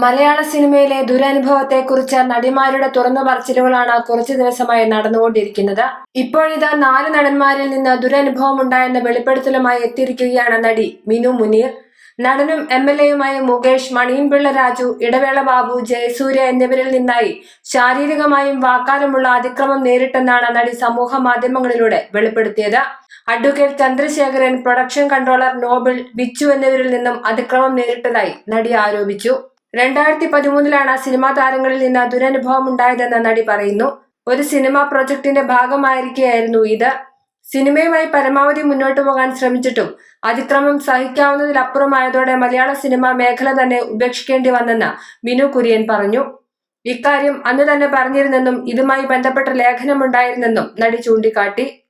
മലയാള സിനിമയിലെ ദുരനുഭവത്തെക്കുറിച്ച് നടിമാരുടെ തുറന്നു പറച്ചിലുകളാണ് കുറച്ചു ദിവസമായി നടന്നുകൊണ്ടിരിക്കുന്നത്. ഇപ്പോഴിതാ നാല് നടന്മാരിൽ നിന്ന് ദുരനുഭവം ഉണ്ടായെന്ന വെളിപ്പെടുത്തലുമായി എത്തിയിരിക്കുകയാണ് നടി മിനു മുനീർ. നടനും എം എൽ എയുമായ മുകേഷ് മണിയൻപിള്ള രാജു ഇടവേള ബാബു ജയസൂര്യ എന്നിവരിൽ നിന്നായി ശാരീരികമായും വാക്കാലുമുള്ള അതിക്രമം നേരിട്ടെന്നാണ് നടി സമൂഹ മാധ്യമങ്ങളിലൂടെ വെളിപ്പെടുത്തിയത്. Advocate Chandrasekharan production controller Noble Bichu എന്നിവരിൽ നിന്നും അതിക്രമം നേരിട്ടതായി നടി ആരോപിച്ചു. രണ്ടായിരത്തി പതിമൂന്നിലാണ് സിനിമാ താരങ്ങളിൽ നിന്ന് ദുരനുഭവം ഉണ്ടായതെന്ന് നടി പറയുന്നു. ഒരു സിനിമാ പ്രൊജക്ടിന്റെ ഭാഗമായിരിക്കെയായിരുന്നു ഇത്. സിനിമയുമായി പരമാവധി മുന്നോട്ട് പോകാൻ ശ്രമിച്ചിട്ടും അതിക്രമം സഹിക്കാവുന്നതിലപ്പുറമായതോടെ മലയാള സിനിമാ മേഖല തന്നെ ഉപേക്ഷിക്കേണ്ടി വന്നെന്ന് ബിനു കുര്യൻ പറഞ്ഞു. ഇക്കാര്യം അന്ന് തന്നെ പറഞ്ഞിരുന്നെന്നും ഇതുമായി ബന്ധപ്പെട്ട ലേഖനമുണ്ടായിരുന്നെന്നും നടി ചൂണ്ടിക്കാട്ടി.